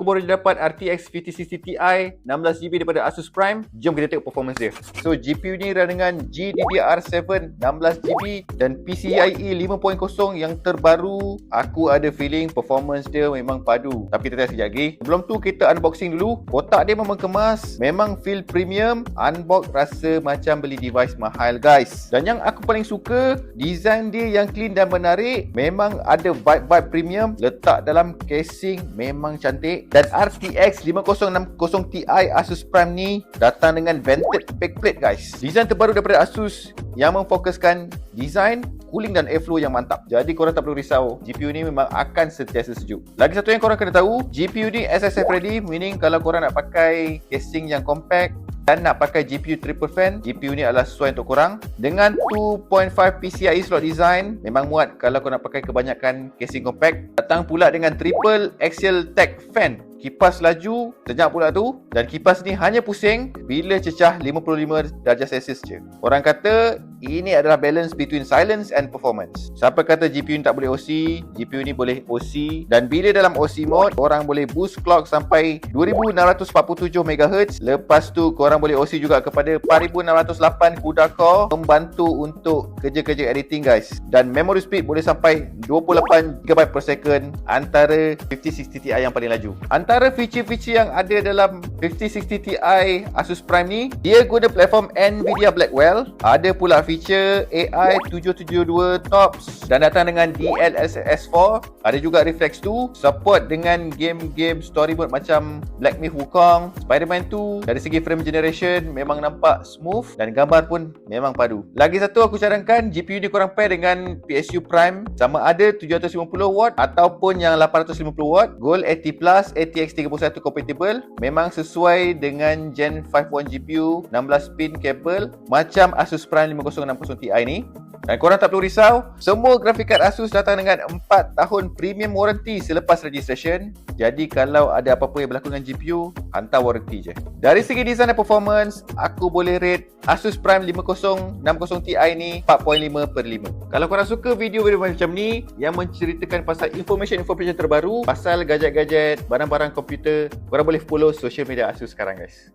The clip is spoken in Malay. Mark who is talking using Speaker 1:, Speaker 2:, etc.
Speaker 1: Aku baru dapat RTX 5060 Ti 16GB daripada Asus Prime. Jom kita tengok performance dia. So GPU ni run dengan GDDR7 16GB dan PCIe 5.0 yang terbaru. Aku ada feeling performance dia memang padu. Tapi kita tengok sekejap lagi. Sebelum tu kita unboxing dulu. Kotak dia memang kemas. Memang feel premium. Unbox rasa macam beli device mahal guys. Dan yang aku paling suka, design dia yang clean dan menarik. Memang ada vibe-vibe premium. Letak dalam casing memang cantik. Dan RTX 5060 Ti Asus Prime ni datang dengan vented backplate guys. Design terbaru daripada Asus yang memfokuskan design, cooling dan airflow yang mantap. Jadi korang tak perlu risau, GPU ni memang akan sentiasa sejuk. Lagi satu yang korang kena tahu, GPU ni SSF ready, meaning kalau korang nak pakai casing yang compact, dan nak pakai GPU triple fan, GPU ni adalah sesuai untuk korang. Dengan 2.5 PCIe slot design, memang muat kalau kau nak pakai kebanyakan casing compact. Datang pula dengan triple axial tech fan kipas laju senyap pula tu dan kipas ni hanya pusing bila cecah 55 darjah Celsius je. Orang kata ini adalah balance between silence and performance. Siapa kata GPU ni tak boleh OC, GPU ni boleh OC dan bila dalam OC mode orang boleh boost clock sampai 2647 MHz. Lepas tu korang boleh OC juga kepada 4608 CUDA core membantu untuk kerja-kerja editing guys. Dan memory speed boleh sampai 28 GB per second antara 5060 Ti yang paling laju. Antara feature-feature yang ada dalam 5060 Ti Asus Prime ni dia guna platform Nvidia Blackwell ada pula feature AI 772 TOPS dan datang dengan DLSS 4 ada juga Reflex 2 support dengan game-game story mode macam Black Myth Wukong Spider-Man 2 dari segi frame generation memang nampak smooth dan gambar pun memang padu. Lagi satu aku cadangkan GPU ni korang pair dengan PSU Prime. Sama ada 750W ataupun yang 850W Gold 80 Plus 80 GTX 31 compatible. Memang sesuai dengan Gen 5 One GPU 16 pin kabel macam Asus Prime 5060 Ti ni dan korang tak perlu risau, semua grafik card Asus datang dengan 4 tahun premium warranty selepas registration. Jadi kalau ada apa-apa yang berlaku dengan GPU, hantar warranty je. Dari segi design dan performance, aku boleh rate Asus Prime 5060 Ti ni 4.5 per 5. Kalau korang suka video-video macam ni yang menceritakan pasal information-information terbaru, pasal gadget-gadget, barang-barang komputer, korang boleh follow social media Asus sekarang guys.